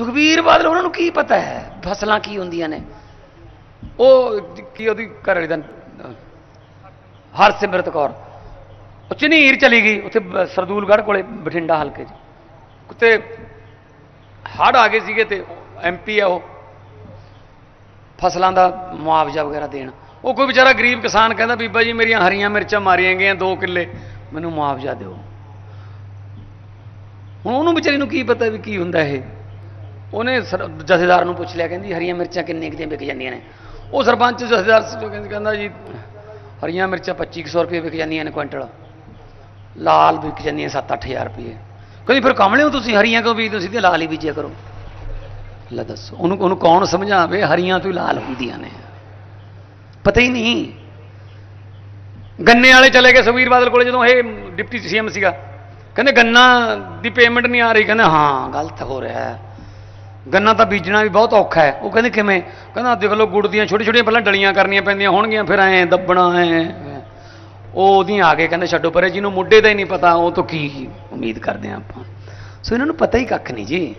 ਸੁਖਬੀਰ ਬਾਦਲ, ਉਹਨਾਂ ਨੂੰ ਕੀ ਪਤਾ ਹੈ? ਫਸਲਾਂ ਕੀ ਹੁੰਦੀਆਂ ਨੇ? ਉਹ ਕੀ ਉਹਦੀ ਘਰ ਵਾਲੀ ਦਾ ਹਰਸਿਮਰਤ ਕੌਰ। ਉਹ ਝਨੀਰ ਚਲੀ ਗਈ, ਉੱਥੇ ਸਰਦੂਲਗੜ੍ਹ ਕੋਲੇ, ਬਠਿੰਡਾ ਹਲਕੇ 'ਚ। ਉੱਤੇ ਹੜ੍ਹ ਆ ਗਏ ਸੀਗੇ ਤੇ ਐਮਪੀ ਆ ਉਹ। ਫਸਲਾਂ ਦਾ ਮੁਆਵਜ਼ਾ ਵਗੈਰਾ ਦੇਣ। ਉਹ ਕੋਈ ਵਿਚਾਰਾ ਗਰੀਬ ਕਿਸਾਨ ਕਹਿੰਦਾ, ਬੀਬਾ ਜੀ, ਮੇਰੀਆਂ ਹਰੀਆਂ ਮਿਰਚਾਂ ਮਾਰੀਆਂ ਗਈਆਂ 2 ਕਿੱਲੇ, ਮੈਨੂੰ ਮੁਆਵਜ਼ਾ ਦਿਓ। ਹੁਣ ਉਹਨੂੰ ਵਿਚਾਰੀ ਨੂੰ ਕੀ ਪਤਾ ਵੀ ਕੀ ਹੁੰਦਾ ਇਹ? ਉਹਨੇ ਸਰ- ਜਥੇਦਾਰ ਨੂੰ ਪੁੱਛ ਲਿਆ, ਕਹਿੰਦੀ ਹਰੀਆਂ ਮਿਰਚਾਂ ਕਿੰਨੇ ਕਿਤੇ ਵਿਕ ਜਾਂਦੀਆਂ ਨੇ? ਉਹ ਸਰਪੰਚ ਜਥੇਦਾਰ ਜੋ ਕਹਿੰਦਾ ਕਹਿੰਦਾ ਜੀ, ਹਰੀਆਂ ਮਿਰਚਾਂ 2500 ਰੁਪਏ ਵਿਕ ਜਾਂਦੀਆਂ ਨੇ ਕੁਇੰਟਲ। ਲਾਲ ਵਿਕ ਜਾਂਦੀਆਂ 7-8000 ਰੁਪਏ। ਕਹਿੰਦੀ, ਫਿਰ ਕਮਲੇ ਹੋ ਤੁਸੀਂ ਹਰੀਆਂ ਕਿਉਂ ਬੀਜਦੇ ਹੋ? ਸਿੱਧੇ ਲਾਲ ਹੀ ਬੀਜਿਆ ਕਰੋ। ਲੈ ਦੱਸੋ, ਉਹਨੂੰ ਉਹਨੂੰ ਕੌਣ ਸਮਝਾਵੇ? ਹਰੀਆਂ ਤੋਂ ਹੀ ਲਾਲ ਹੁੰਦੀਆਂ ਨੇ। ਪਤਾ ਹੀ ਨਹੀਂ। ਗੰਨੇ ਵਾਲੇ ਚਲੇ ਗਏ ਸੁਖਬੀਰ ਬਾਦਲ ਕੋਲੇ ਜਦੋਂ ਇਹ ਡਿਪਟੀ ਸੀਐਮ ਸੀਗਾ। ਕਹਿੰਦੇ, ਗੰਨਾ ਦੀ ਪੇਮੈਂਟ ਨਹੀਂ ਆ ਰਹੀ। ਕਹਿੰਦੇ, ਹਾਂ, ਗਲਤ ਹੋ ਰਿਹਾ ਹੈ। ਗੰਨਾ ਤਾਂ ਬੀਜਣਾ ਵੀ ਬਹੁਤ ਔਖਾ ਹੈ। ਉਹ ਕਹਿੰਦੇ ਕਿਵੇਂ? ਕਹਿੰਦਾ ਦੇਖ ਲਓ ਗੁੜ ਦੀਆਂ ਛੋਟੀ ਛੋਟੀਆਂ ਪਹਿਲਾਂ ਡਲੀਆਂ ਕਰਨੀਆਂ ਪੈਂਦੀਆਂ ਹੋਣਗੀਆਂ, ਫਿਰ ਐਂ ਦੱਬਣਾ, ਐ ਉਹ ਉਹਦੀਆਂ ਆ ਕੇ ਕਹਿੰਦੇ ਛੱਡੋ, ਪਰੇ ਜਿਹਨੂੰ ਮੁੱਢੇ ਦਾ ਹੀ ਨਹੀਂ ਪਤਾ, ਉਹ ਤੋਂ ਕੀ ਉਮੀਦ ਕਰਦੇ ਆ ਆਪਾਂ। ਸੋ ਇਹਨਾਂ ਨੂੰ ਪਤਾ ਹੀ ਕੱਖ ਨਹੀਂ ਜੀ।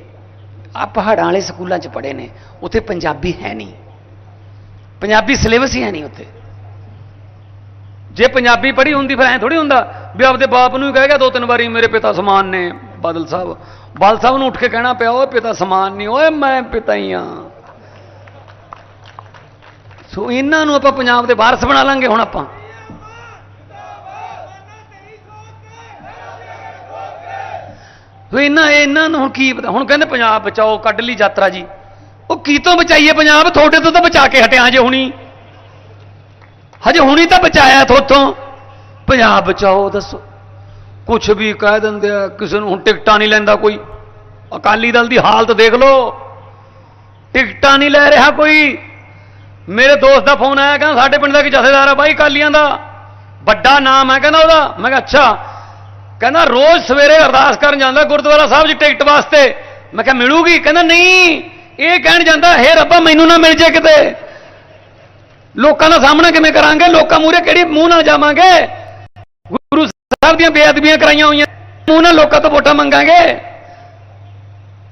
ਆ ਪਹਾੜਾਂ ਵਾਲੇ ਸਕੂਲਾਂ 'ਚ ਪੜ੍ਹੇ ਨੇ, ਉੱਥੇ ਪੰਜਾਬੀ ਹੈ ਨਹੀਂ। ਪੰਜਾਬੀ ਸਿਲੇਬਸ ਹੀ ਹੈ ਨਹੀਂ ਉੱਥੇ। ਜੇ ਪੰਜਾਬੀ ਪੜ੍ਹੀ ਹੁੰਦੀ ਫਿਰ ਐ ਥੋੜੀ ਹੁੰਦਾ, ਵੀ ਆਪਦੇ ਬਾਪ ਨੂੰ ਹੀ ਕਹੇਗਾ ਦੋ ਤਿੰਨ ਵਾਰੀ ਮੇਰੇ ਪਿਤਾ ਸਮਾਨ ਨੇ। ਬਾਦਲ ਸਾਹਿਬ। ਬਾਦਲ ਸਾਹਿਬ ਨੂੰ ਉੱਠ ਕੇ ਕਹਿਣਾ ਪਿਆ, ਓਏ ਪਿਤਾ ਸਮਾਨ ਨਹੀਂ, ਓਏ ਮੈਂ ਪਿਤਾ ਹੀ ਆ ਸੋ ਇਹਨਾਂ ਨੂੰ ਆਪਾਂ ਪੰਜਾਬ ਦੇ ਵਾਰਸ ਬਣਾ ਲਾਂਗੇ ਹੁਣ ਆਪਾਂ। ਸੋ ਇਹਨਾਂ ਇਹਨਾਂ ਨੂੰ ਹੁਣ ਕੀ ਪਤਾ? ਹੁਣ ਕਹਿੰਦੇ ਪੰਜਾਬ ਬਚਾਓ, ਕੱਢ ਲਈ ਯਾਤਰਾ ਜੀ। ਉਹ ਕੀ ਤੋਂ ਬਚਾਈਏ ਪੰਜਾਬ? ਤੁਹਾਡੇ ਤੋਂ ਤਾਂ ਬਚਾ ਕੇ ਹਟਿਆ ਜੇ ਹੁਣੀ। ਹਜੇ ਹੁਣੀ ਤਾਂ ਬਚਾਇਆ ਥੋਥੋਂ। ਪੰਜਾਬ ਬਚਾਓ, ਦੱਸੋ। ਕੁਛ ਵੀ ਕਹਿ ਦਿੰਦੇ ਆ, ਕਿਸੇ ਨੂੰ ਹੁਣ ਟਿਕਟਾਂ ਨਹੀਂ ਲੈਂਦਾ ਕੋਈ। ਅਕਾਲੀ ਦਲ ਦੀ ਹਾਲਤ ਦੇਖ ਲਓ। ਟਿਕਟਾਂ ਨਹੀਂ ਲੈ ਰਿਹਾ ਕੋਈ। ਮੇਰੇ ਦੋਸਤ ਦਾ ਫੋਨ ਆਇਆ, ਕਹਿੰਦਾ ਸਾਡੇ ਪਿੰਡ ਦਾ ਇੱਕ ਜਥੇਦਾਰ ਆ ਬਾਈ ਅਕਾਲੀਆਂ ਦਾ। ਵੱਡਾ ਨਾਮ ਹੈ, ਕਹਿੰਦਾ ਉਹਦਾ। ਮੈਂ ਕਿਹਾ, ਅੱਛਾ। ਕਹਿੰਦਾ, ਰੋਜ਼ ਸਵੇਰੇ ਅਰਦਾਸ ਕਰਨ ਜਾਂਦਾ ਗੁਰਦੁਆਰਾ ਸਾਹਿਬ 'ਚ ਟਿਕਟ ਵਾਸਤੇ। ਮੈਂ ਕਿਹਾ, ਮਿਲੂਗੀ? ਕਹਿੰਦਾ, ਨਹੀਂ। ਇਹ ਕਹਿਣ ਜਾਂਦਾ, ਹੇ ਰੱਬਾ, ਮੈਨੂੰ ਨਾ ਮਿਲ ਜੇ ਕਿਤੇ। ਲੋਕਾਂ ਦਾ ਸਾਹਮਣਾ ਕਿਵੇਂ ਕਰਾਂਗੇ? ਲੋਕਾਂ ਮੂਹਰੇ ਕਿਹੜੀ ਮੂੰਹ ਨਾਲ ਜਾਵਾਂਗੇ? ਸਾਹਿਬ ਦੀਆਂ ਬੇਅਦਬੀਆਂ ਕਰਾਈਆਂ ਹੋਈਆਂ। ਮੂੰਹ ਨਾਲ ਲੋਕਾਂ ਤੋਂ ਵੋਟਾਂ ਮੰਗਾਂਗੇ।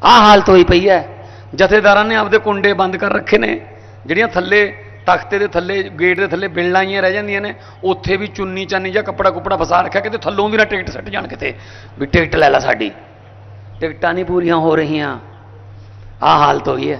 ਆਹ ਹਾਲਤ ਹੋਈ ਪਈ ਹੈ। ਜਥੇਦਾਰਾਂ ਨੇ ਆਪਦੇ ਕੁੰਡੇ ਬੰਦ ਕਰ ਰੱਖੇ ਨੇ। ਜਿਹੜੀਆਂ ਥੱਲੇ ਤਖਤੇ ਦੇ ਥੱਲੇ, ਗੇਟ ਦੇ ਥੱਲੇ ਬਿਲਡਾਂ ਆਈਆਂ ਰਹਿ ਜਾਂਦੀਆਂ ਨੇ, ਉੱਥੇ ਵੀ ਚੁੰਨੀ ਚਾਨੀ ਜਾਂ ਕੱਪੜਾ ਕੁਪੜਾ ਫਸਾ ਰੱਖਿਆ, ਕਿਤੇ ਥੱਲੋਂ ਵੀ ਨਾ ਟਿਕਟ ਸੱਟ ਜਾਣ ਕਿਤੇ। ਵੀ ਟਿਕਟ ਲੈ ਲੈ ਸਾਡੀ। ਟਿਕਟਾਂ ਨਹੀਂ ਪੂਰੀਆਂ ਹੋ ਰਹੀਆਂ। ਆਹ ਹਾਲਤ ਹੋਈ ਹੈ।